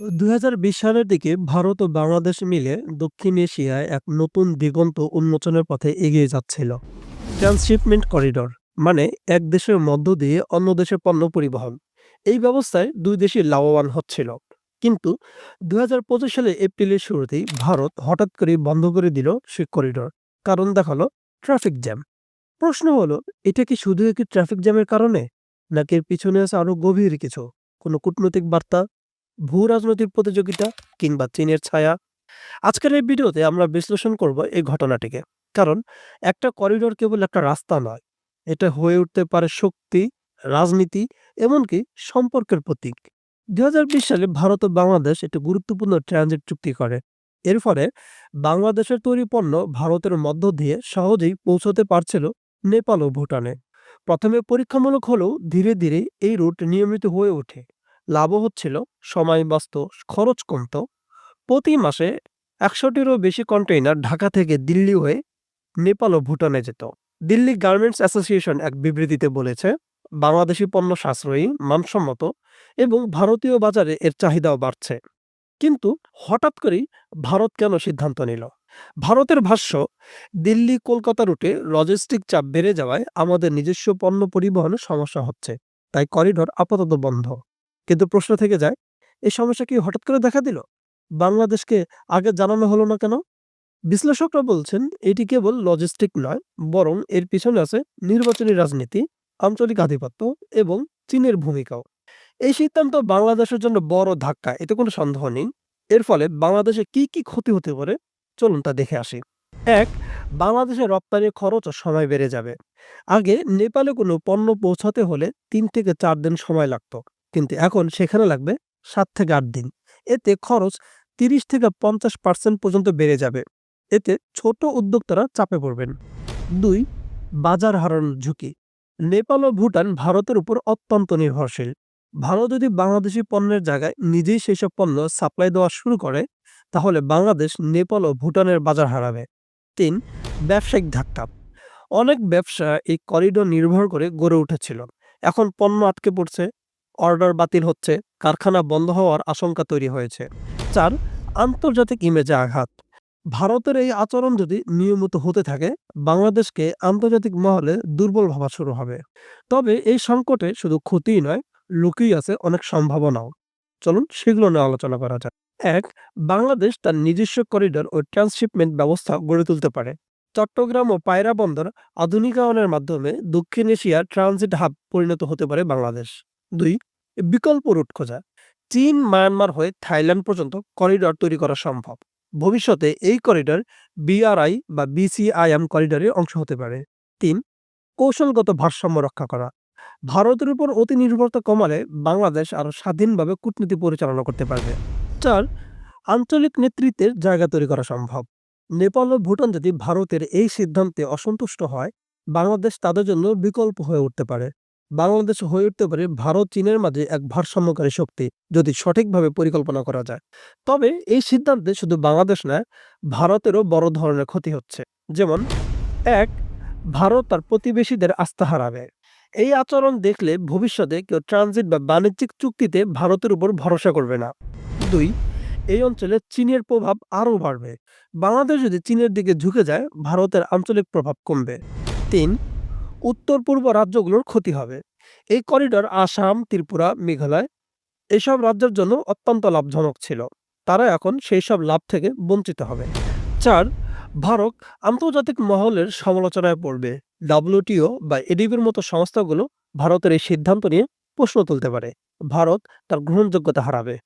২০২০ সালের দিকে ভারত ও বাংলাদেশ মিলে দক্ষিণ এশিয়ায় এক নতুন দিগন্ত উন্মোচনের পথে এগিয়ে যাচ্ছিল। ট্রান্সশিপমেন্ট করিডোর মানে এক দেশের মধ্য দিয়ে অন্য দেশে পণ্য পরিবহন। এই ব্যবস্থায় দুই দেশই লাভবান হচ্ছিল। কিন্তু দুই সালে এপ্রিলের শুরুতেই ভারত হঠাৎ করে বন্ধ করে দিল সে করিডোর। কারণ দেখাল ট্রাফিক জ্যাম। প্রশ্ন হলো, এটা কি শুধু একটি ট্রাফিক জ্যামের কারণে? নাকি এর পিছনে আছে আরও গভীর কিছু? কোনো কূটনৈতিক বার্তা? ভূ রাজনৈতিক প্রতিযোগিতা কিংবা চীনের ছায়া। আজকের এই ভিডিওতে আমরা বিশ্লেষণ করব এই ঘটনাটিকে। কারণ একটা করিডোর কেবল একটা রাস্তা নয়, এটা হয়ে উঠতে পারে শক্তি, রাজনীতি, এমনকি সম্পর্কের প্রতীক। দুই সালে ভারত ও বাংলাদেশ একটি গুরুত্বপূর্ণ ট্রানজিট চুক্তি করে। এর ফলে বাংলাদেশের তৈরি পণ্য ভারতের মধ্য দিয়ে সহজেই পৌঁছতে পারছিল নেপাল ও ভুটানে। প্রথমে পরীক্ষামূলক হলেও ধীরে ধীরে এই রুট নিয়মিত হয়ে ওঠে। লাভও হচ্ছিল, সময় বাঁচত, খরচ কমত। প্রতি মাসে একশোটিরও বেশি কন্টেইনার ঢাকা থেকে দিল্লি হয়ে নেপাল ও ভুটানে যেত। দিল্লি গার্মেন্টস অ্যাসোসিয়েশন এক বিবৃতিতে বলেছে, বাংলাদেশি পণ্য সাশ্রয়ী, মানসম্মত এবং ভারতীয় বাজারে এর চাহিদাও বাড়ছে। কিন্তু হঠাৎ করেই ভারত কেন সিদ্ধান্ত নিল? ভারতের ভাষ্য, দিল্লি কলকাতা রুটে লজিস্টিক চাপ বেড়ে যাওয়ায় আমাদের নিজস্ব পণ্য পরিবহনে সমস্যা হচ্ছে, তাই করিডোর আপাতত বন্ধ। কিন্তু প্রশ্ন থেকে যায়, এই সমস্যা কি হঠাৎ করে দেখা দিল? বাংলাদেশকে আগে জানানো হলো না কেন? বিশ্লেষকরা বলছেন, এটি কেবল লজিস্টিক নয়, বরং এর পিছনে আছে নির্বাচনী রাজনীতি, আঞ্চলিক আধিপত্য এবং চীনের ভূমিকাও। এই সিদ্ধান্ত বাংলাদেশের জন্য বড় ধাক্কা, এতে কোনো সন্দেহ নেই। এর ফলে বাংলাদেশে কি কি ক্ষতি হতে পারে? চলুন তা দেখে আসি। এক বাংলাদেশের রপ্তানির খরচ ও সময় বেড়ে যাবে। আগে নেপালে কোনো পণ্য পৌঁছাতে হলে তিন থেকে চার দিন সময় লাগতো। কিন্তু এখন সেখানে লাগবে সাত থেকে আট দিন। এতে খরচ তিরিশ থেকে পঞ্চাশ পার্সেন্ট পর্যন্ত বেড়ে যাবে। এতে ছোট উদ্যোক্তারা চাপে পড়বেন। দুই, বাজার হারানোর ঝুঁকি। নেপাল ও ভুটান ভারতের উপর অত্যন্ত নির্ভরশীল। ভারত যদি বাংলাদেশি পণ্যের জায়গায় নিজেই সেই সব পণ্য সাপ্লাই দেওয়া শুরু করে, তাহলে বাংলাদেশ, নেপাল ও ভুটানের বাজার হারাবে। তিন, ব্যবসায়িক ধাক্কা। অনেক ব্যবসা এই করিডোর নির্ভর করে গড়ে উঠেছিল। এখন পণ্য আটকে পড়ছে অর্ডার বাতিল হচ্ছে, কারখানা বন্ধ হওয়ার আশঙ্কা তৈরি হয়েছে। চার, আন্তর্জাতিক ইমেজে আঘাত। ভারতের এই আচরণ যদি নিয়মিত হতে থাকে, বাংলাদেশকে আন্তর্জাতিক মহলে দুর্বল ভাবা শুরু হবে। তবে এই সংকটে শুধু ক্ষতিই নয় লুকিয়ে আছে অনেক সম্ভাবনাও। চলুন সেগুলো নিয়ে আলোচনা করা যাক। এক, বাংলাদেশ তার নিজস্ব করিডোর ও ট্রান্সশিপমেন্ট ব্যবস্থা গড়ে তুলতে পারে। চট্টগ্রাম ও পায়রা বন্দর আধুনিকায়নের মাধ্যমে দক্ষিণ এশিয়ার ট্রানজিট হাব পরিণত হতে পারে বাংলাদেশ। দুই, বিকল্প রুট খোঁজা। চীন, মায়ানমার হয়ে থাইল্যান্ড পর্যন্ত করিডোর তৈরি করা সম্ভব। ভবিষ্যতে এই করিডোর বিআরআই বা বিসিআইএম করিডোরের অংশ হতে পারে। তিন, কৌশলগত ভারসাম্য রক্ষা করা। ভারতের উপর অতি নির্ভরতা কমালে বাংলাদেশ আরও স্বাধীনভাবে কূটনীতি পরিচালনা করতে পারবে। চার, আঞ্চলিক নেতৃত্বের জায়গা তৈরি করা সম্ভব। নেপাল ও ভুটান যদি ভারতের এই সিদ্ধান্তে অসন্তুষ্ট হয়, বাংলাদেশ তাদের জন্য বিকল্প হয়ে উঠতে পারে। বাংলাদেশ হয়ে উঠতে পারে ভারত, চীনের মাঝে এক ভারসাম্যকারী শক্তি যদি সঠিকভাবে পরিকল্পনা করা যায়। তবে এই সিদ্ধান্তে শুধু বাংলাদেশ নয় ভারতেরও বড় ধরনের ক্ষতি হচ্ছে। যেমন, এক, ভারত তার প্রতিবেশীদের আস্থা হারাবে। এই আচরণ দেখলে ভবিষ্যতে কেউ ট্রানজিট বা বাণিজ্যিক চুক্তিতে ভারতের উপর ভরসা করবে না। দুই, এই অঞ্চলে চীনের প্রভাব আরও বাড়বে। বাংলাদেশ যদি চীনের দিকে ঝুঁকে যায়, ভারতের আঞ্চলিক প্রভাব কমবে। তিন উত্তর পূর্ব রাজ্যগুলোর ক্ষতি হবে। এই করিডর আসাম, ত্রিপুরা, মেঘালয় এসব রাজ্যের জন্য অত্যন্ত লাভজনক ছিল। তারা এখন সেই সব লাভ থেকে বঞ্চিত হবে। চার, ভারত আন্তর্জাতিক মহলের সমালোচনায় পড়বে। ডাব্লিউটিও বা এডিবির মতো সংস্থাগুলো ভারতের এই সিদ্ধান্ত নিয়ে প্রশ্ন তুলতে পারে। ভারত তার গ্রহণযোগ্যতা হারাবে।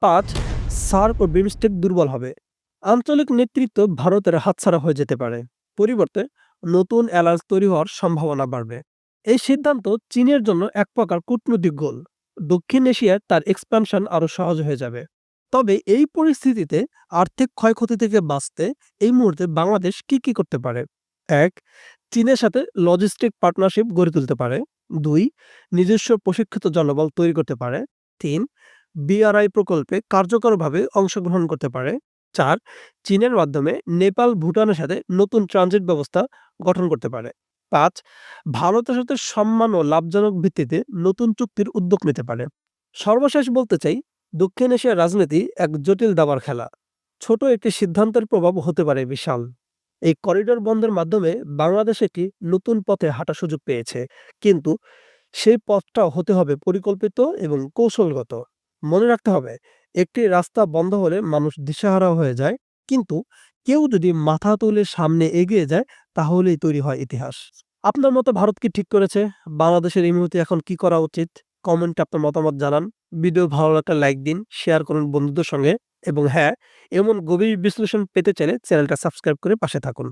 পাঁচ, সার্ক ও বিমস্টেক দুর্বল হবে। আঞ্চলিক নেতৃত্ব ভারতের হাতছাড়া হয়ে যেতে পারে। পরিবর্তে নতুন অ্যালায়েন্স তৈরি হওয়ার সম্ভাবনা বাড়বে। এই সিদ্ধান্ত চীনের জন্য এক প্রকার কূটনৈতিক গোল। দক্ষিণ এশিয়ায় তার এক্সপ্যানশন আরও সহজ হয়ে যাবে। তবে এই পরিস্থিতিতে আর্থিক ক্ষয়ক্ষতি থেকে বাঁচতে এই মুহূর্তে বাংলাদেশ কি কি করতে পারে? এক, চীনের সাথে লজিস্টিক পার্টনারশিপ গড়ে তুলতে পারে। দুই, নিজস্ব প্রশিক্ষিত জনবল তৈরি করতে পারে। তিন বিআরআই প্রকল্পে কার্যকরভাবে অংশগ্রহণ করতে পারে। চার চীনের মাধ্যমে নেপাল, ভুটানের সাথে নতুন ট্রানজিট ব্যবস্থা গঠন করতে পারে। পাঁচ, ভারতের সাথে সম্মান ও লাভজনক ভিত্তিতে নতুন চুক্তির উদ্যোগ নিতে পারে। সর্বশেষ বলতে চাই, দক্ষিণ এশিয়ার রাজনীতি এক জটিল দাবার খেলা। ছোট একটি সিদ্ধান্তের প্রভাব হতে পারে বিশাল। এই করিডোর বন্ধের মাধ্যমে বাংলাদেশ একটি নতুন পথে হাঁটার সুযোগ পেয়েছে। কিন্তু সেই পথটাও হতে হবে পরিকল্পিত এবং কৌশলগত। মনে রাখতে হবে একটি রাস্তা বন্ধ হলে মানুষ দিশাহারা হয়ে যায়। কিন্তু কেউ যদি মাথা তুলে সামনে এগিয়ে যায়, তাহলেই তৈরি হয় ইতিহাস। আপনার মতো ভারত কি ঠিক করেছে? বাংলাদেশের এই মুহূর্তে এখন কি করা উচিত? কমেন্টে আপনার মতামত জানান। ভিডিও ভালো লাগলে লাইক দিন শেয়ার করুন বন্ধুদের সঙ্গে। এবং হ্যাঁ এমন গভীর বিশ্লেষণ পেতে চাইলে চ্যানেলটা সাবস্ক্রাইব করে পাশে থাকুন।